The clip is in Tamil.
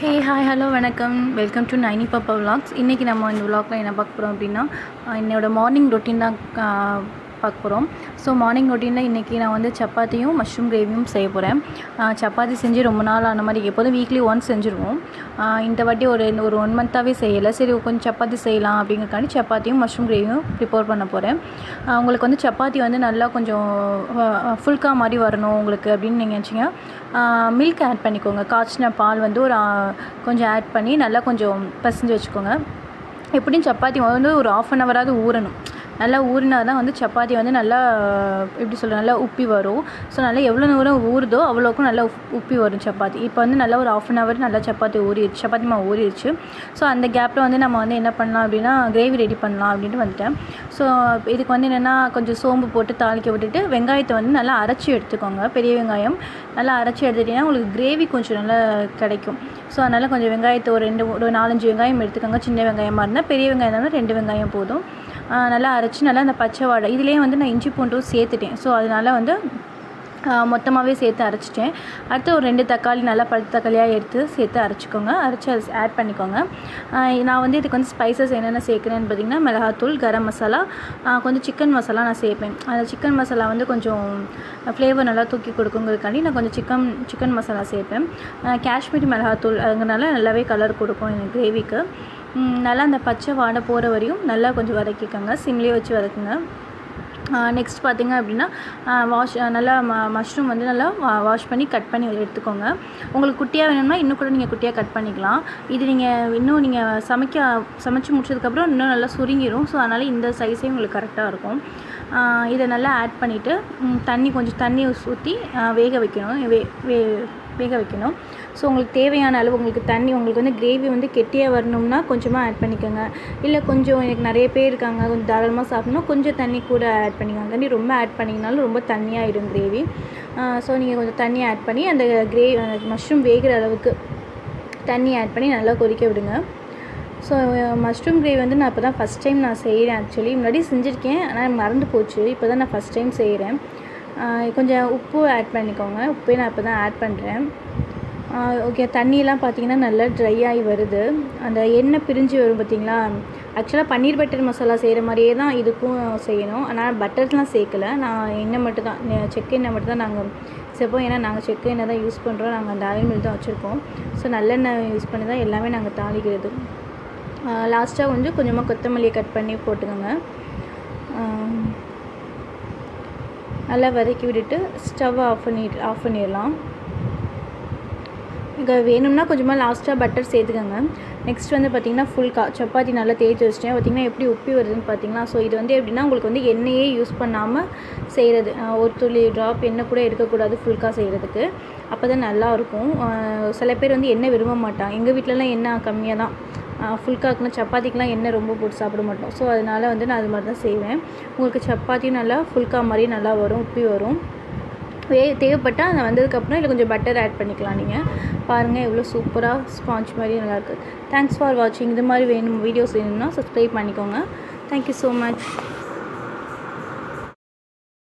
ஹே ஹாய் ஹலோ வணக்கம். Welcome to Naini Pappa vlogs இன்றைக்கி நம்ம இந்த விலாக்ல என்ன பார்க்க போகிறோம் அப்படின்னா என்னோடய மார்னிங் ரொட்டீன் தான் பார்க்க போகிறோம் ஸோ மார்னிங் ரொட்டீனில் இன்றைக்கி நான் வந்து சப்பாத்தியும் மஷ்ரூம் கிரேவியும் செய்ய போகிறேன் சப்பாத்தி செஞ்சு ரொம்ப நாள் ஆன மாதிரி எப்போதும் வீக்லி ஒன்ஸ் செஞ்சுருவோம். இந்த வாட்டி ஒரு ஒரு ஒன் மந்த்தாகவே செய்யலை. சரி கொஞ்சம் சப்பாத்தி செய்யலாம் அப்படிங்கிறக்காண்டி சப்பாத்தியும் மஷ்ரூம் கிரேவியும் ப்ரிப்பேர் பண்ண போகிறேன் உங்களுக்கு வந்து சப்பாத்தி வந்து நல்லா கொஞ்சம் ஃபுல்கா மாதிரி வரணும் உங்களுக்கு அப்படின்னு நீங்கள் நினச்சிங்க மில்க் ஆட் பண்ணிக்கோங்க. காய்ச்சின பால் வந்து ஒரு கொஞ்சம் ஆட் பண்ணி நல்லா கொஞ்சம் பசஞ்சு வச்சுக்கோங்க. எப்படியும் சப்பாத்தி வந்து ஒரு ஆஃப் அன் ஹவராவது ஊறணும். நல்லா ஊறினா தான் வந்து சப்பாத்தி வந்து நல்லா எப்படி சொல்கிறது நல்லா உப்பி வரும். ஸோ நல்லா எவ்வளோ நேரம் ஊறுதோ அவ்வளோக்கும் நல்லா உப்பி வரும் சப்பாத்தி. இப்போ வந்து நல்லா ஒரு ஆஃப் அன் ஹவர் நல்லா சப்பாத்தி ஊறிடுச்சு சப்பாத்தி மாவு ஊறிடுச்சு. ஸோ அந்த கேப்பில் வந்து நம்ம வந்து என்ன பண்ணலாம் அப்படின்னா கிரேவி ரெடி பண்ணலாம் அப்படின்ட்டு வந்துட்டேன். ஸோ இதுக்கு வந்து என்னென்னா கொஞ்சம் சோம்பு போட்டு தாளிக்க விட்டுட்டு வெங்காயத்தை வந்து நல்லா அரைச்சி எடுத்துக்கோங்க. பெரிய வெங்காயம். நல்லா அரைச்சி எடுத்துட்டிங்கன்னா உங்களுக்கு கிரேவி கொஞ்சம் நல்லா கிடைக்கும். ஸோ அதனால் கொஞ்சம் வெங்காயத்தை ஒரு ரெண்டு ஒரு நாலஞ்சு வெங்காயம் எடுத்துக்கோங்க. சின்ன வெங்காயமாக இருந்தால் பெரிய வெங்காயம் இருந்தாலும் ரெண்டு வெங்காயம் போதும். நல்லா அரைச்சி நல்லா அந்த பச்சை வாடை இதுலேயே வந்து நான் இஞ்சி பூண்டும் சேர்த்துட்டேன். ஸோ அதனால் வந்து மொத்தமாகவே சேர்த்து அரைச்சிட்டேன். அடுத்து ஒரு ரெண்டு தக்காளி நல்லா பழுத்த தக்காளியாக எடுத்து சேர்த்து அரைச்சிக்கோங்க. அரைச்சி அது ஆட் பண்ணிக்கோங்க. நான் வந்து இதுக்கு வந்து ஸ்பைசஸ் என்னென்ன சேர்க்குறேன்னு பார்த்திங்கன்னா மிளகாத்தூள் கரம் மசாலா கொஞ்சம் சிக்கன் மசாலா நான் சேர்ப்பேன். அந்த சிக்கன் மசாலா வந்து கொஞ்சம் ஃப்ளேவர் நல்லா தூக்கி கொடுக்குங்கிறதுக்காண்டி நான் கொஞ்சம் சிக்கன் சிக்கன் மசாலா சேர்ப்பேன். காஷ்மீரி மிளகாத்தூள் அதுங்கிறனால நல்லாவே கலர் கொடுக்கும் எனக்கு கிரேவிக்கு நல்லா அந்த பச்சை வாடை போகிற வரையும் நல்லா கொஞ்சம் வதக்கிக்கோங்க. சிம்லேயே வச்சு வதக்குங்க. நெக்ஸ்ட் பார்த்திங்க அப்படின்னா வாஷ் நல்லா ம மஷ்ரூம் வந்து நல்லா வாஷ் பண்ணி கட் பண்ணி எடுத்துக்கோங்க. உங்களுக்கு குட்டியாக வேணும்னா இன்னும் கூட நீங்கள் குட்டியாக கட் பண்ணிக்கலாம். இது நீங்கள் இன்னும் நீங்கள் சமைக்க சமைச்சு முடிச்சதுக்கப்புறம் இன்னும் நல்லா சுருங்கிடும் ஸோ அதனால் இந்த சைஸே உங்களுக்கு கரெக்டாக இருக்கும். இதை நல்லா ஆட் பண்ணிவிட்டு தண்ணி கொஞ்சம் தண்ணி ஊற்றி வேக வைக்கணும். வே வே வேக வைக்கணும். ஸோ உங்களுக்கு தேவையான அளவு உங்களுக்கு தண்ணி உங்களுக்கு வந்து கிரேவி வந்து கெட்டியாக வரணும்னா கொஞ்சமாக ஆட் பண்ணிக்கோங்க. இல்லை கொஞ்சம் எனக்கு நிறைய பேர் இருக்காங்க கொஞ்சம் தாராளமாக சாப்பிட்ணும் கொஞ்சம் தண்ணி கூட ஆட் பண்ணிக்கோங்க. தண்ணி ரொம்ப ஆட் பண்ணிங்கனாலும் ரொம்ப தண்ணியாகிடும் கிரேவி ஸோ நீங்கள் கொஞ்சம் தண்ணி ஆட் பண்ணி அந்த கிரே மஷ்ரூம் வேகிற அளவுக்கு தண்ணி ஆட் பண்ணி நல்லா கொதிக்க விடுங்க. ஸோ மஷ்ரூம் கிரேவி வந்து நான் இப்போ தான் ஃபஸ்ட் டைம் நான் செய்கிறேன் ஆக்சுவலி முன்னாடி செஞ்சுருக்கேன் ஆனால் மறந்து போச்சு. இப்போ தான் நான் ஃபஸ்ட் டைம் செய்கிறேன் கொஞ்சம் உப்பு ஆட் பண்ணிக்கோங்க. உப்பே நான் இப்போ தான் ஆட் பண்ணுறேன் ஓகே தண்ணியெலாம் பார்த்தீங்கன்னா நல்லா ட்ரை ஆகி வருது. அந்த எண்ணெய் பிரிஞ்சு வரும் பார்த்தீங்களா ஆக்சுவலாக பன்னீர் பட்டர் மசாலா செய்கிற மாதிரியே தான் இதுக்கும் செய்யணும். ஆனால் பட்டர்லாம் சேர்க்கல. நான் எண்ணெய் மட்டும் தான் செக் எண்ணெய் மட்டும் தான் நாங்கள் சேர்ப்போம். ஏன்னா நாங்கள் செக் எண்ணெய் தான் யூஸ் பண்ணுறோம் நாங்கள் அந்த ஆயில் மில் தான் வச்சுருக்கோம். ஸோ நல்லெண்ணெய் யூஸ் பண்ணி தான் எல்லாமே நாங்கள் தாளிக்கிறது. லாஸ்ட்டாக வந்து கொஞ்சமாக கொத்தமல்லியை கட் பண்ணி போட்டுக்கோங்க. நல்லா வதக்கி விட்டுட்டு ஸ்டவ்வை ஆஃப் பண்ணி ஆஃப் பண்ணிடலாம். இங்கே வேணும்னா கொஞ்சமாக லாஸ்ட்டாக பட்டர் சேர்த்துக்கோங்க. நெக்ஸ்ட் வந்து பார்த்திங்கன்னா ஃபுல் கா சப்பாத்தி நல்லா தேய்ச்சி வச்சிட்டேன். பார்த்திங்கன்னா எப்படி உப்பி வருதுன்னு பார்த்தீங்களா ஸோ இது வந்து எப்படின்னா உங்களுக்கு வந்து எண்ணெயே யூஸ் பண்ணாமல் செய்கிறது ஒரு துளி ட்ராப் எண்ணெய் கூட எடுக்கக்கூடாது ஃபுல்காக செய்கிறதுக்கு அப்போ தான் நல்லாயிருக்கும் சில பேர் வந்து எண்ணெய் விரும்ப மாட்டாங்க. எங்கள் வீட்டிலலாம் எண்ணெய் கம்மியாக தான் ஃபுல்காக்குனா சப்பாத்திக்கெலாம் எண்ணெய் ரொம்ப போட்டு சாப்பிட மாட்டோம். ஸோ அதனால் வந்து நான் அது மாதிரி தான் செய்வேன். உங்களுக்கு சப்பாத்தியும் நல்லா ஃபுல்கா மாதிரி நல்லா வரும் உப்பி வரும். வே தேவைப்பட்டால் அந்த வந்ததுக்கப்புறம் இல்லை கொஞ்சம் பட்டர் ஆட் பண்ணிக்கலாம் நீங்கள் பாருங்கள் எவ்வளோ சூப்பராக ஸ்பாஞ்ச் மாதிரி நல்லாயிருக்கு தேங்க்ஸ் ஃபார் வாட்சிங் இது மாதிரி வேணும் வீடியோஸ் வேணும்னா சப்ஸ்கிரைப் பண்ணிக்கோங்க. Thank you so much